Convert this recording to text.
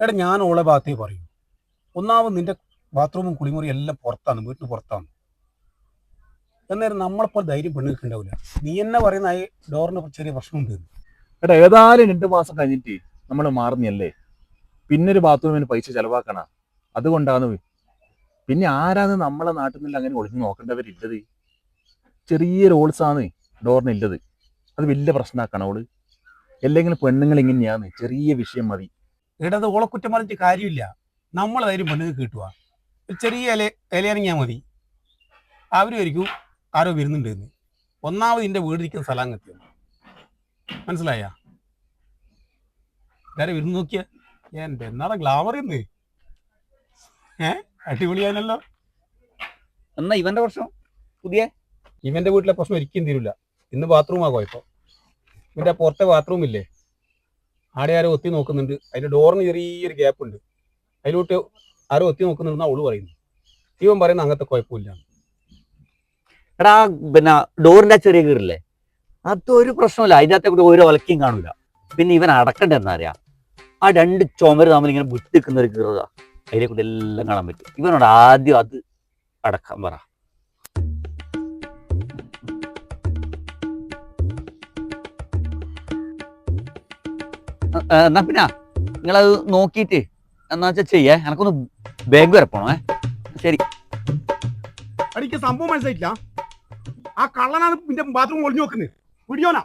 എടാ ഞാൻ ഓളെ ഭാഗത്തേ പറയും. ഒന്നാമത് നിന്റെ ബാത്റൂമും കുളിമുറിയും എല്ലാം പുറത്താണ് വീട്ടിന് പുറത്താണ്. എന്നേരം നമ്മളെപ്പോൾ ധൈര്യം പെണ്ണുങ്ങൾക്ക് ഉണ്ടാവില്ല. നീ എന്നെ പറയുന്ന ഈ ഡോറിന് ചെറിയ പ്രശ്നമുണ്ട്. എടാ ഏതായാലും രണ്ട് മാസം കഴിഞ്ഞിട്ട് നമ്മൾ മാറുന്നല്ലേ? പിന്നെ ഒരു ബാത്റൂമിന് പൈസ ചെലവാക്കണ. അതുകൊണ്ടാണ് പിന്നെ ആരാണ് നമ്മളെ നാട്ടിൽ നിന്ന് അങ്ങനെ ഒളിഞ്ഞു നോക്കേണ്ടവരില്ലത്? ചെറിയ റോൾസാണ് ഡോറിന് ഇല്ലത്. അത് വലിയ പ്രശ്നമാക്കണം അവൾ അല്ലെങ്കിൽ പെണ്ണുങ്ങൾ ഇങ്ങനെയാണ്. ചെറിയ വിഷയം മതി. എടാ ഓളക്കുറ്റം പറഞ്ഞിട്ട് കാര്യമില്ല. നമ്മൾ ധൈര്യം പെണ്ണുങ്ങൾക്ക് കിട്ടുക. ഒരു ചെറിയ ഇല ഇലയിറങ്ങിയാൽ മതി. അവരും ആയിരിക്കും ആരോ വരുന്നുണ്ട് എന്ന് ഒന്നാമത് എന്റെ വീടിരിക്കുന്ന സ്ഥലം അങ്ങെത്തിയത് മനസ്സിലായ? എല്ലാവരും വിരുന്ന് നോക്കിയ? എന്റെ എന്നാണ് ഗ്ലാമർ ഇന്ന്? ഏ? അടിപൊളിയാണല്ലോ എന്നാ ഇവന്റെ പ്രശ്നം? പുതിയ? ഇവന്റെ വീട്ടിലെ പ്രശ്നം ഒരിക്കലും തീരില്ല ഇന്ന് ബാത്റൂമാ കുഴപ്പം. ഇവന്റെ പുറത്തെ ബാത്റൂം ഇല്ലേ? ആടെ ആരോ ഒത്തി നോക്കുന്നുണ്ട്. അതിന്റെ ഡോറിന് ചെറിയൊരു ഗ്യാപ്പ് ഉണ്ട്. അതിലോട്ട് ആരോ ഒത്തി നോക്കുന്നുണ്ട് അവൾ പറയുന്നു. ഇവൻ പറയുന്ന അങ്ങനത്തെ കുഴപ്പമില്ല. എടാ പിന്നെ ഡോറിന്റെ ചെറിയ കീറില്ലേ? അതൊരു പ്രശ്നമില്ല അതിന്റെ അകത്തെ കൂടി ഒരു ഒലക്കയും കാണൂല. പിന്നെ ഇവൻ അടക്കണ്ട എന്നാ അറിയാ. ആ രണ്ട് ചുമര് തമ്മിൽ ഇങ്ങനെ വിട്ട് നിൽക്കുന്ന ഒരു കീറുക അതിലെ കൂടെ എല്ലാം കാണാൻ പറ്റും. ഇവനോട് ആദ്യം അത് അടക്കാൻ പറ. എന്നാ പിന്നെ നിങ്ങളത് നോക്കിയിട്ട് എന്നാ വെച്ചാൽ ചെയ്യേ. എനക്കൊന്ന് ബാങ്ക് വരെ പോണോ. ഏ ശരി. എനിക്ക് സംഭവം മനസ്സിലായില്ല ആ കള്ളനാണ് പിന്നെ ബാത്റൂം ഒളിഞ്ഞു നോക്കുന്നത് 人，